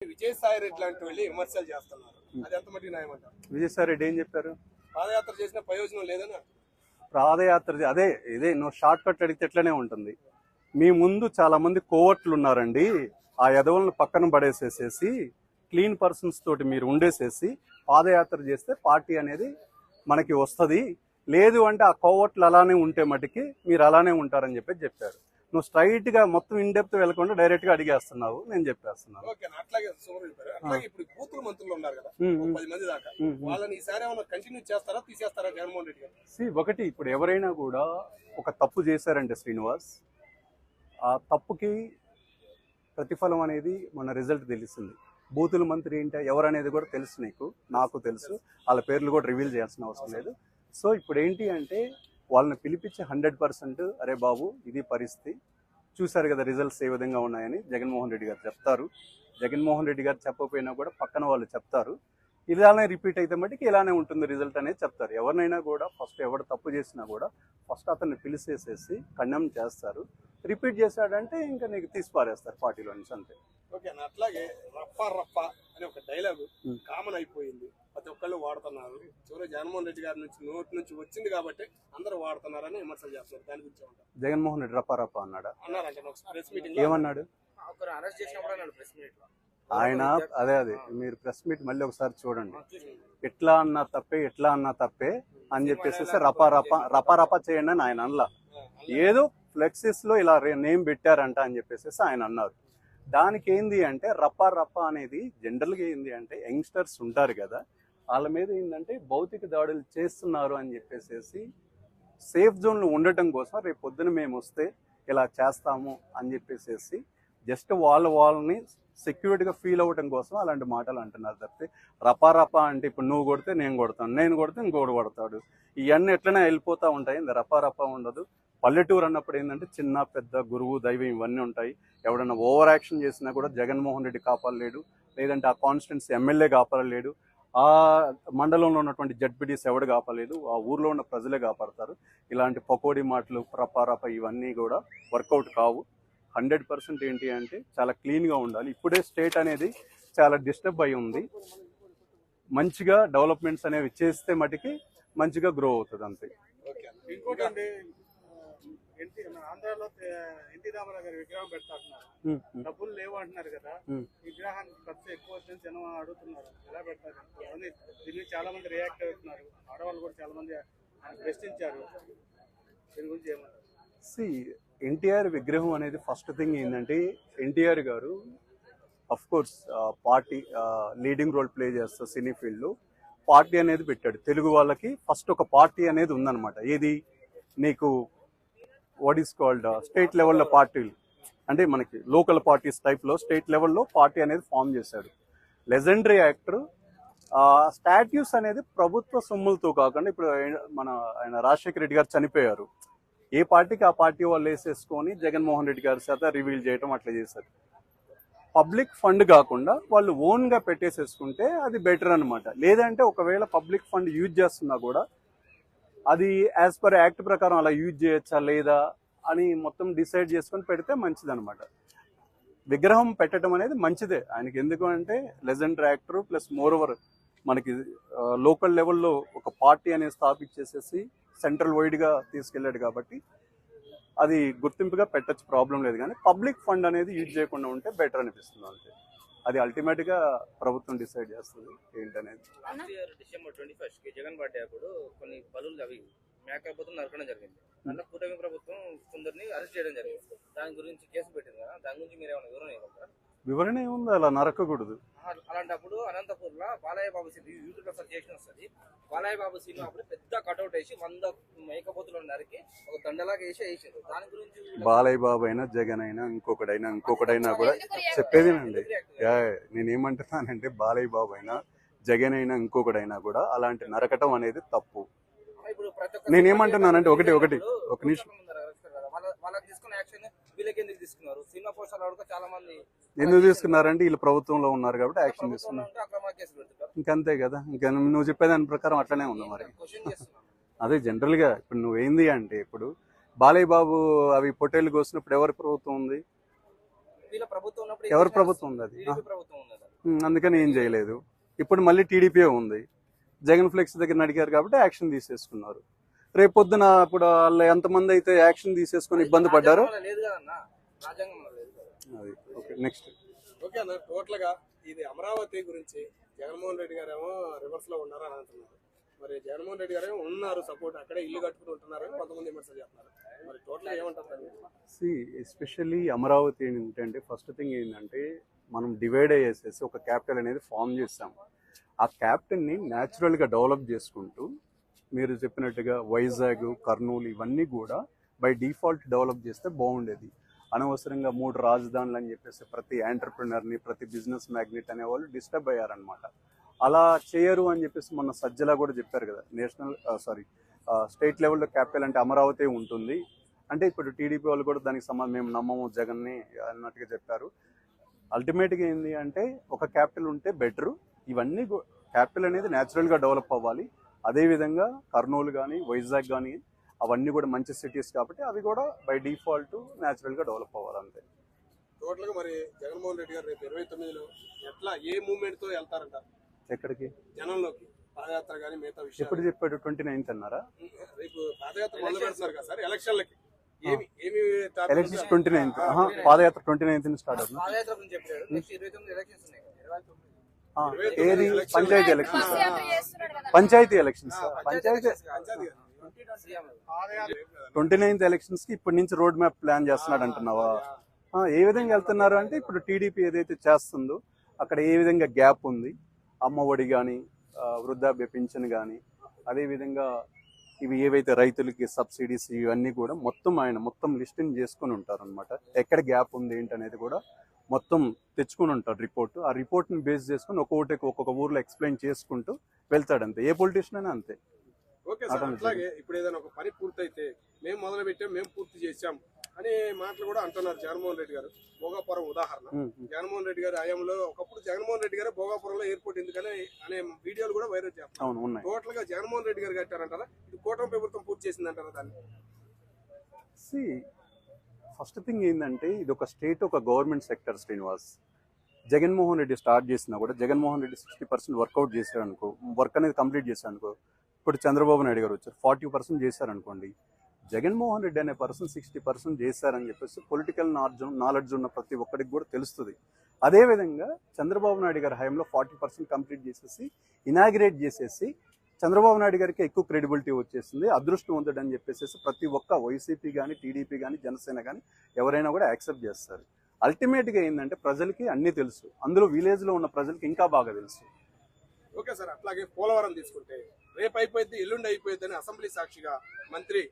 విజయసాయి రెడ్డి లాంటి వెళ్ళి విమర్శలు చేస్తున్నారు. అది ఎంత మట్టి న్యాయం అంటారు? విజయసాయి రెడ్డి ఏం చెప్పారు? పాదయాత్ర చేసిన ప్రయోజనం లేదని. పాదయాత్ర అదే ఇదే నువ్వు షార్ట్ కట్ అడిగితే ఎట్లనే ఉంటుంది. మీ ముందు చాలా మంది కోవట్లు ఉన్నారండి. ఆ ఎదవలను పక్కన పడేసేసేసి క్లీన్ పర్సన్స్ తోటి మీరు ఉండేసేసి పాదయాత్ర చేస్తే పార్టీ అనేది మనకి వస్తుంది. లేదు అంటే ఆ కోవట్లు అలానే ఉంటే మటుకి మీరు అలానే ఉంటారని చెప్పి చెప్పారు. నువ్వు స్ట్రైట్గా మొత్తం ఇన్ డెప్త్ వెళ్ళకుండా డైరెక్ట్గా అడిగేస్తున్నావు నేను చెప్పేస్తున్నాను. అట్లాగే ఇప్పుడు బూతుల మంత్రులు ఉన్నారు కదా పది మంది దాకా. ఉమ్, ఉమ్. వాళ్ళని ఈసారి ఏమైనా కంటిన్యూ చేస్తారా తీసేస్తారా జగన్మోహన్ రెడ్డి గారు? See, ఒకటి ఇప్పుడు ఎవరైనా కూడా ఒక తప్పు చేశారంటే శ్రీనివాస్ ఆ తప్పుకి ప్రతిఫలం అనేది మన రిజల్ట్ తెలిసింది. బూతుల మంత్రి ఏంటి ఎవరు అనేది కూడా తెలుసు నీకు నాకు తెలుసు. వాళ్ళ పేర్లు కూడా రివీల్ చేయాల్సిన అవసరం లేదు. సో ఇప్పుడు ఏంటి అంటే వాళ్ళని పిలిపించి హండ్రెడ్ పర్సెంట్ అరే బాబు ఇది పరిస్థితి. చూశారు కదా రిజల్ట్స్ ఏ విధంగా ఉన్నాయని జగన్మోహన్ రెడ్డి గారు చెప్తారు. జగన్మోహన్ రెడ్డి గారు చెప్పకపోయినా కూడా పక్కన వాళ్ళు చెప్తారు. ఇలానే రిపీట్ అయితే మటుకి ఇలానే ఉంటుంది రిజల్ట్ అనేది చెప్తారు. ఎవరినైనా కూడా ఫస్ట్ ఎవరు తప్పు చేసినా కూడా ఫస్ట్ అతన్ని పిలిచేసేసి ఖండం చేస్తారు. రిపీట్ చేశాడంటే ఇంకా నీకు తీసి పారేస్తారు పార్టీలో నుంచి అంతే. ఓకే అట్లాగే రప్ప రప్ప అనే ఒక డైలాగ్. కామన్ అయిపోయింది. ప్రతి ఒక్కళ్ళు వాడుతున్నారు. చివరి జగన్మోహన్ రెడ్డి గారి నుంచి నోటి నుంచి వచ్చింది కాబట్టి అందరూ వాడుతున్నారని విమర్శలు చేస్తున్నారు. దాని గురించి జగన్మోహన్ రెడ్డి రప్ప రప్ప అన్నాడా? అన్నారంటే ఒక ప్రెస్ మీటింగ్ ఏమన్నాడు? ఒకరు అరెస్ట్ చేసినప్పుడు అన్నాడు ప్రెస్ మీట్లో ఆయన అదే అదే. మీరు ప్రెస్ మీట్ మళ్ళీ ఒకసారి చూడండి. ఎట్లా అన్నా తప్పే ఎట్లా అన్నా తప్పే అని చెప్పేసి రప రప రప రప చేయండి అని ఆయన అనలా. ఏదో ఫ్లెక్సెస్లో ఇలా నేమ్ పెట్టారంట అని చెప్పేసి ఆయన అన్నారు. దానికి ఏంది అంటే రప్ప రప్ప అనేది జనరల్గా ఏంది అంటే యంగ్స్టర్స్ ఉంటారు కదా వాళ్ళ మీద ఏంటంటే భౌతిక దాడులు చేస్తున్నారు అని చెప్పేసేసి సేఫ్ జోన్లో ఉండటం కోసం రేపు పొద్దున మేము వస్తే ఇలా చేస్తాము అని చెప్పేసేసి జస్ట్ వాళ్ళ వాళ్ళని సెక్యూరిటీగా ఫీల్ అవ్వటం కోసం అలాంటి మాటలు అంటున్నారు తప్పితే రపా రపా అంటే ఇప్పుడు నువ్వు కొడితే నేను కొడతాను నేను కొడితే ఇంకోటి కొడతాడు. ఇవన్నీ ఎట్లనే వెళ్ళిపోతూ ఉంటాయి ఇంత రపా రపా ఉండదు. పల్లెటూరు అన్నప్పుడు ఏంటంటే చిన్న పెద్ద గురువు దైవం ఇవన్నీ ఉంటాయి. ఎవడన్నా ఓవర్ యాక్షన్ చేసినా కూడా జగన్మోహన్ రెడ్డి కాపాడలేడు లేదంటే ఆ కాన్స్టిట్యున్సీ ఎమ్మెల్యే కాపాడలేడు. ఆ మండలంలో ఉన్నటువంటి జడ్పీడీస్ ఎవడు కాపాడలేదు ఆ ఊర్లో ఉన్న ప్రజలే కాపాడతారు. ఇలాంటి పకోడీ మాటలు రపారప ఇవన్నీ కూడా వర్కౌట్ కావు. హండ్రెడ్ పర్సెంట్ ఏంటి అంటే చాలా క్లీన్గా ఉండాలి. ఇప్పుడే స్టేట్ అనేది చాలా డిస్టర్బ్ అయి ఉంది. మంచిగా డెవలప్మెంట్స్ అనేవి చేస్తే మటుకి మంచిగా గ్రో అవుతుంది అంతే ఓకే అన్న. ఇంకోటి అండి ఎన్టీ ఆంధ్రాలో ఎన్టీ రామారావు గారి విగ్రహం ఉమ్. డబ్బులు లేవు అంటున్నారు కదా. విగ్రహానికి ఖర్చు ఎక్కువ వచ్చింది జనం అడుగుతున్నారు. ఎలా పెడతారు? కొంతమంది దీన్ని చాలా మంది రియాక్ట్ అవుతున్నారు. ఆడవాళ్ళు కూడా చాలా మంది ప్రశ్నించారు. దీని గురించి ఏమంటారు? సి ఎన్టీఆర్ విగ్రహం అనేది ఫస్ట్ థింగ్ ఏంటంటే NTR garu of course party leading role play చేస్తారు సినీ ఫీల్డ్లో పార్టీ అనేది పెట్టాడు. తెలుగు వాళ్ళకి ఫస్ట్ ఒక పార్టీ అనేది ఉందన్నమాట. ఏది? నీకు వాట్ ఈస్ కాల్డ్ స్టేట్ లెవెల్లో పార్టీలు అంటే మనకి లోకల్ పార్టీస్ టైప్లో స్టేట్ లెవెల్లో పార్టీ అనేది ఫామ్ చేశాడు లెజెండరీ యాక్టర్ స్టాట్యూస్ అనేది ప్రభుత్వ సొమ్ములతో కాకుండా ఇప్పుడు మన ఆయన రాజశేఖర రెడ్డి గారు చనిపోయారు. ఏ పార్టీకి ఆ పార్టీ వాళ్ళు వేసేసుకొని జగన్మోహన్ రెడ్డి గారి చేత రివీల్ చేయటం అట్లా చేశారు. పబ్లిక్ ఫండ్ కాకుండా వాళ్ళు ఓన్గా పెట్టేసేసుకుంటే అది బెటర్ అనమాట లేదంటే ఒకవేళ పబ్లిక్ ఫండ్ యూజ్ చేస్తున్నా కూడా అది యాజ్ పర్ యాక్ట్ ప్రకారం అలా యూజ్ చేయొచ్చా లేదా అని మొత్తం డిసైడ్ చేసుకొని పెడితే మంచిదనమాట విగ్రహం పెట్టడం అనేది మంచిదే. ఆయనకి ఎందుకు అంటే legend actor plus more over మనకి లోకల్ లెవెల్లో ఒక పార్టీ అనేది స్థాపించేసేసి సెంట్రల్ వైడ్గా తీసుకెళ్ళాడు కాబట్టి అది గుర్తింపుగా పెట్టచ్చు ప్రాబ్లం లేదు. కానీ పబ్లిక్ ఫండ్ అనేది యూజ్ చేయకుండా ఉంటే బెటర్ అనిపిస్తుంది అంతే అది అల్టిమేట్గా ప్రభుత్వం డిసైడ్ చేస్తుంది ఏంటనేది. డిసెంబర్ ట్వంటీ ఫస్ట్కి జగన్ పార్టీ అప్పుడు కొన్ని బలులు అవి మేకపోతులు నరకడం జరిగింది. అన్న కూటమి ప్రభుత్వం కొందరిని అరెస్ట్ చేయడం జరిగింది. దాని గురించి కేసు పెట్టింది కదా దాని గురించి మీరు ఏమైనా వివరణ ఇవ్వగలరా? వివరణ ఏముంది అలా నరకకూడదు. అలాంటప్పుడు అనంతపూర్లో బాలయ్య బాబు సీన్ యూట్యూబ్లో సెర్చ్ చేసిన వస్తుంది బాలయ్య బాబు సీన్ అప్పుడు పెద్ద కట్అవుట్ వేసి వంద మేకపోతులను నరికి ఒక దండలాగా వేసి వేసారు. దాని గురించి బాలయ్య బాబు అయినా జగన్ అయినా ఇంకొకడైనా ఇంకొకడైనా కూడా చెప్పేదేనండి. నేనేమంటున్నానంటే బాలయ్య బాబు అయినా జగన్ అయినా ఇంకొకడైనా కూడా అలాంటి నరకటం అనేది తప్పు. నేనేమంటున్నానంటే ఒకటి, ఒకటి, ఒక నిమిషం. వాళ్ళ వాళ్ళకి తీసుకున్న యాక్షన్ వీళ్ళకి ఎందుకు తీసుకున్నారు? సినిమా పోస్టర్లు చాలా మంది ఎందుకు తీసుకున్నారంటే వీళ్ళు ప్రభుత్వంలో ఉన్నారు కాబట్టి యాక్షన్ తీసుకున్నారు. ఇంకంతే కదా. ఇంకా నువ్వు చెప్పేదాని ప్రకారం అట్లనే ఉంది మరి. అదే జనరల్గా ఇప్పుడు నువ్వేంది అంటే ఇప్పుడు బాలయ్య బాబు అవి పొట్టేలు కోసినప్పుడు ఎవరి ప్రభుత్వం ఉంది? ఎవరి ప్రభుత్వం ఉంది అది? అందుకని ఏం చేయలేదు. ఇప్పుడు మళ్ళీ టీడీపీ ఉంది. జగన్ ఫ్లెక్స్ దగ్గర అడిగారు కాబట్టి యాక్షన్ తీసేసుకున్నారు. రేపు పొద్దున ఇప్పుడు వాళ్ళు ఎంతమంది అయితే యాక్షన్ తీసేసుకొని ఇబ్బంది పడ్డారో అది. నెక్స్ట్ ఓకే అన్న టోటల్గా ఇది అమరావతి గురించి జగన్మోహన్ రెడ్డి గారు ఏమో రివర్స్లో ఉన్నారు అని అంటున్నారు. మరి జగన్మోహన్ రెడ్డి గారు ఏమో ఉన్నారు సపోర్ట్ అక్కడే ఇల్లు కట్టుకుని ఉంటున్నారు అని కొంతమంది విమర్శలు చేస్తున్నారు. మరి టోటల్ ఏమంటారు? సి ఎస్పెషల్లీ అమరావతి ఏంటంటే ఫస్ట్ థింగ్ ఏంటంటే మనం డివైడ్ అయ్యేసేసి ఒక క్యాపిటల్ అనేది ఫామ్ చేస్తాం. ఆ క్యాపిటల్ని న్యాచురల్గా డెవలప్ చేసుకుంటూ మీరు చెప్పినట్టుగా వైజాగ్ కర్నూలు ఇవన్నీ కూడా బై డిఫాల్ట్ డెవలప్ చేస్తే బాగుండేది. అనవసరంగా మూడు రాజధానులు అని చెప్పేసి ప్రతి ఎంటర్ప్రినర్ని ప్రతి బిజినెస్ మ్యాగ్నెట్ అనే వాళ్ళు డిస్టర్బ్ అయ్యారనమాట అలా చేయరు అని చెప్పేసి మొన్న సజ్జలా కూడా చెప్పారు కదా. నేషనల్ సారీ స్టేట్ లెవెల్లో క్యాపిటల్ అంటే అమరావతి ఉంటుంది. అంటే ఇప్పుడు టీడీపీ వాళ్ళు కూడా దానికి సంబంధం మేము నమ్మము జగన్ని అన్నట్టుగా చెప్పారు. అల్టిమేట్గా ఏంది అంటే ఒక క్యాపిటల్ ఉంటే బెటరు. ఇవన్నీ క్యాపిటల్ అనేది న్యాచురల్గా డెవలప్ అవ్వాలి. అదేవిధంగా కర్నూలు కానీ వైజాగ్ కానీ అవన్నీ కూడా మంచి సిటీస్ కాబట్టి అవి కూడా బై డిఫాల్ట్ న్యాచురల్గా డెవలప్ అవ్వాలి అంతే. టోటల్గా మరి జగన్మోహన్ రెడ్డి గారు రేపు ఇరవై తొమ్మిదిలో ఎట్లా ఏ మూవ్మెంట్తో వెళ్తారంట? ఎక్కడికి? జనంలోకి పాదయాత్ర కానీ మిగతా ఎప్పుడు విషయాలు చెప్పాడు ట్వంటీ నైన్త్ అన్నారా? రేపు పాదయాత్ర మొదలు పెడుతున్నారు కదా సార్ ఎలక్షన్లకి. ఎలక్షన్స్ ఉంటే- twenty ninth. Padayatra twenty ninth start అవుతుంది. ఏది. Panchayat elections. Panchayat elections. Panchayat twenty ninth ఎలక్షన్స్కి ఇప్పటి నుంచి రోడ్ మ్యాప్ ప్లాన్ చేస్తున్నాడు అంటున్నావా? ఏ విధంగా వెళ్తున్నారు అంటే ఇప్పుడు టీడీపీ ఏదైతే చేస్తుందో అక్కడ ఏ విధంగా గ్యాప్ ఉంది? అమ్మ ఒడి కానీ వృద్ధాప్య పింఛన్ కానీ అదేవిధంగా ఇవి ఏవైతే రైతులకి సబ్సిడీస్ ఇవన్నీ కూడా మొత్తం ఆయన మొత్తం లిస్టింగ్ చేసుకుని ఉంటారు అనమాట ఎక్కడ గ్యాప్ ఉంది ఏంటి అనేది కూడా మొత్తం తెచ్చుకుని ఉంటారు రిపోర్ట్. ఆ రిపోర్ట్ని బేస్ చేసుకుని ఒక్కొక్కటి ఒక్కొక్క ఊర్లో ఎక్స్ప్లెయిన్ చేసుకుంటూ వెళ్తాడంతే. ఏ పొలిటీషియన్ అయినా అంతే. ఓకే సార్ అట్లాగే ఇప్పుడు ఏదైనా ఒక పని పూర్తయితే మేము మొదలు పెట్టాం మేము పూర్తి చేశాం అనే మాటలు కూడా అంటున్నారు జగన్మోహన్ రెడ్డి గారు. భోగాపురం ఉదాహరణ. జగన్మోహన్ రెడ్డి గారి హయాంలో ఒకప్పుడు జగన్మోహన్ రెడ్డి గారు భోగాపురంలో ఎయిర్పోర్ట్ ఎందుకని అనే వీడియోలు కూడా వైరల్ చేస్తారు టోటల్గా జగన్మోహన్ రెడ్డి గారు కట్టారంటారా? ఇది కూటమి ప్రభుత్వం పూర్తి చేసిందంటారా దాన్ని? సి ఫస్ట్ థింగ్ ఏంటంటే ఇది ఒక స్టేట్ ఒక government sector Srinivas Jaganmohan Reddy start చేసినా కూడా Jaganmohan Reddy sixty percent workout చేశారు అనుకో వర్క్ అనేది కంప్లీట్ చేశారు అనుకో ఇప్పుడు చంద్రబాబు నాయుడు గారు వచ్చారు. ఫార్టీ పర్సెంట్ చేశారనుకోండి జగన్మోహన్ రెడ్డి అనే పర్సన్ సిక్స్టీ పర్సెంట్ చేశారని చెప్పేసి పొలిటికల్ నాలెడ్జ్ నాలెడ్జ్ ఉన్న ప్రతి ఒక్కరికి కూడా తెలుస్తుంది. అదేవిధంగా చంద్రబాబు నాయుడు గారి హయాంలో ఫార్టీ పర్సెంట్ కంప్లీట్ చేసేసి ఇనాగ్రేట్ చేసేసి చంద్రబాబు నాయుడు గారికి ఎక్కువ క్రెడిబిలిటీ వచ్చేసింది. అదృష్టవంతుడు అని చెప్పేసి ప్రతి ఒక్క వైసీపీ కానీ టీడీపీ కానీ జనసేన కానీ ఎవరైనా కూడా యాక్సెప్ట్ చేస్తారు. అల్టిమేట్గా ఏంటంటే ప్రజలకి అన్నీ తెలుసు. అందులో విలేజ్లో ఉన్న ప్రజలకి ఇంకా బాగా తెలుసు. ఓకే సార్ అట్లాగే పోలవరం తీసుకుంటే రేపు అయిపోయింది ఎల్లుండి అయిపోయింది అని అసెంబ్లీ సాక్షిగా మంత్రి